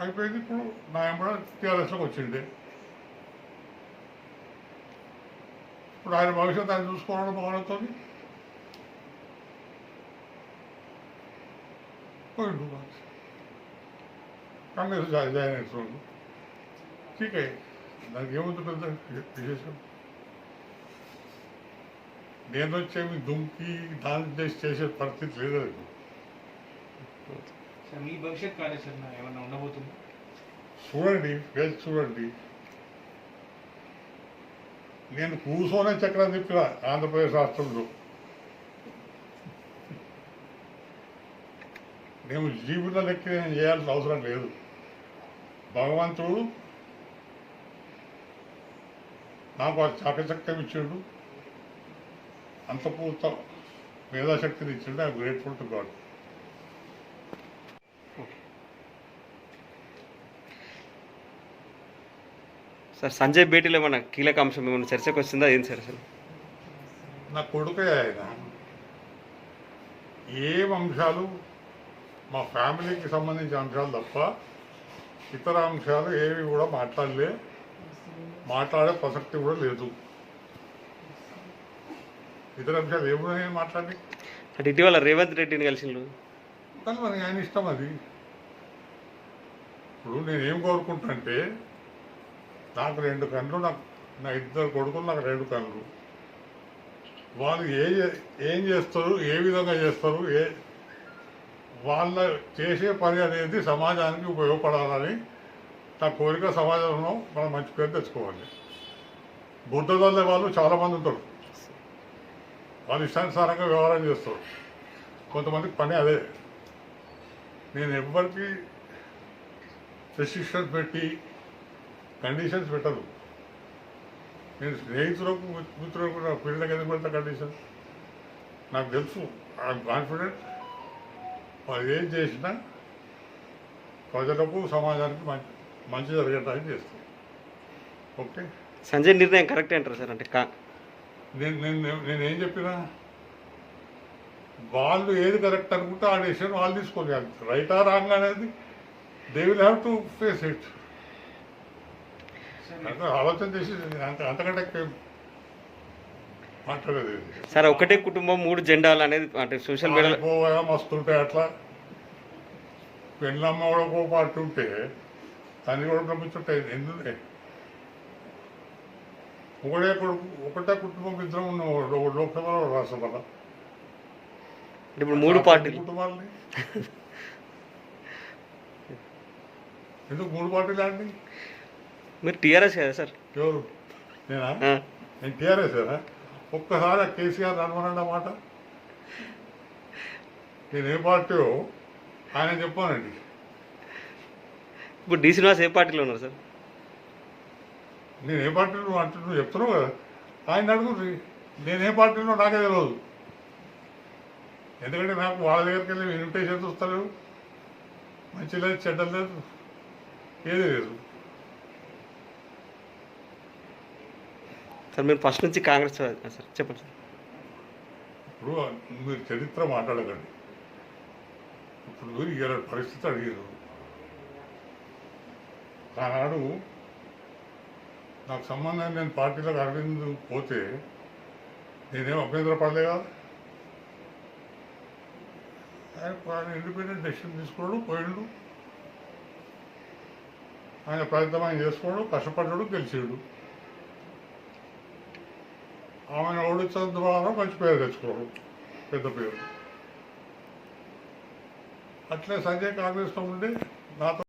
అయిపోయింది ఇప్పుడు నా ఎంబడ టీఆర్ఎస్లోకి వచ్చిండే ఇప్పుడు ఆయన భవిష్యత్తు ఆయన చూసుకోవడం బాగుంటుంది పోయిండు కాంగ్రెస్ జాయిన్ అయినట్టు టీకే దానికి ఏముంటుంది విశేషం? నేను వచ్చేమి దుంకి దాని చేసే పరిస్థితి లేదు. సార్ మీ భవిష్యత్ కార్యాచరణ ఏమన్నా ఉండబోతుంది? చూడండి వేసి చూడండి. నేను కూసోనే చక్రం తిప్పిన ఆంధ్రప్రదేశ్ రాష్ట్రంలో. మేము జీవితం లెక్క నేను చేయాల్సిన అవసరం లేదు. భగవంతుడు నాకు ఆ చాకచక్యం ఇచ్చాడు. అంత పూర్త మేధాశక్తిని ఇచ్చిండు. I grateful to God sir Sanjay భేటీలో ఏమన్నా కీలక అంశం ఏమైనా చర్చకు వచ్చిందా ఏం సార్ అసలు? నా కొడుకే ఆయన. ఏం అంశాలు? మా ఫ్యామిలీకి సంబంధించిన అంశాలు తప్ప ఇతర అంశాలు ఏవి కూడా మాట్లాడలే. మాట్లాడే ప్రసక్తి కూడా లేదు. ఇతర అంశాలు ఏమున్నాయని మాట్లాడి? అంటే ఇటీవల రేవంత్ రెడ్డిని కలిసిండు కానీ మరి ఆయన ఇష్టం అది. ఇప్పుడు నేను ఏం కోరుకుంటానంటే నాకు రెండు కళ్ళు నాకు నా ఇద్దరు కొడుకులు నాకు రెండు కళ్ళు. వాళ్ళు ఏ ఏం చేస్తారు ఏ విధంగా చేస్తారు ఏ వాళ్ళ చేసే పని అనేది సమాజానికి ఉపయోగపడాలని నా కోరిక సమాజంలో మనం మంచి పేరు తెచ్చుకోవాలి. బుద్ధదల్లే వాళ్ళు చాలామంది ఉంటారు. వాళ్ళు ఇష్టానుసారంగా వ్యవహారం చేస్తారు. కొంతమందికి పని అదే. నేను ఎవ్వరికి రెస్ట్రిక్షన్స్ పెట్టి కండిషన్స్ పెట్టను నేను స్నేహితులకు మిత్రులకు నా పిల్లలకి ఎందుకు పెడతా కండిషన్? నాకు తెలుసు. ఐఎమ్ కాన్ఫిడెంట్ వాళ్ళు ఏం చేసినా ప్రజలకు సమాజానికి మంచి మంచి జరిగేటానికి చేస్తాం ఓకే? సంజయ్ నిర్ణయం కరెక్టే అంటారు సార్? అంటే కా నేను నేను నేను ఏం చెప్పినా? వాళ్ళు ఏది కరెక్ట్ అనుకుంటే ఆ డెసిషన్ వాళ్ళు తీసుకోవాలి. రైట్ ఆ రాంగ్ అనేది they will have to face it ఆలోచన చేసి అంత అంతకంటే మాట్లాడేది సార్ ఒకటే కుటుంబం మూడు జెండాలు అనేది అంటే సోషల్ మీడియాలో పోయా మస్తు ఉంటాయి అట్లా. పెళ్ళమ్మ కూడా ఒక పార్టీ ఉంటే తల్లి కూడా పంపించుంటాయి ఎందుకు? ఒకటే ఒకటే కుటుంబం ఇద్దరం ఒక లోక్సభలో రాష్ట్రసభలో ఇప్పుడు మూడు పార్టీలు. కుటుంబాలని? ఎందుకు మూడు పార్టీలు అండి? మీరు టీఆర్ఎస్ కదా సార్? ఎవరు? నేనా? టీఆర్ఎస్ ఒక్కసారి కేసీఆర్ అనమనండి మాట? నేను ఏ పార్టీయో ఆయన చెప్పానండి ఇప్పుడు డి శ్రీనివాస్ ఏ పార్టీలో ఉన్నారు సార్? నేను ఏ పార్టీలో అంటే నువ్వు చెప్తున్నావు కదా. ఆయన అడుగుతుంది నేను ఏ పార్టీలో నాకే తెలియదు ఎందుకంటే నాకు వాళ్ళ దగ్గరికి వెళ్ళి ఇన్విటేషన్స్ వస్తలేవు మంచి లేదు చెడ్డ లేదు. ఏది లేదు. సార్ మీరు ఫస్ట్ నుంచి కాంగ్రెస్ సార్. చెప్పండి సార్. ఇప్పుడు మీరు చరిత్ర మాట్లాడకండి. ఇప్పుడు మీరు పరిస్థితి అడిగారు. ఆనాడు నాకు సంబంధం నేను పార్టీలో అరవింద్ పోతే నేనేం అభ్యంతర కదా. ఆయన ఆయన ఇండిపెండెంట్ డెసిషన్ తీసుకోడు పోయిండు. ఆయన ప్రయత్నం ఆయన చేసుకోడు కష్టపడ్డాడు గెలిచాడు. ఆమెను ఓడించడం ద్వారా మంచి పేరు తెచ్చుకోవడం పెద్ద పేరు. అట్లే సంజయ్ కాంగ్రెస్లో ఉండి నాతో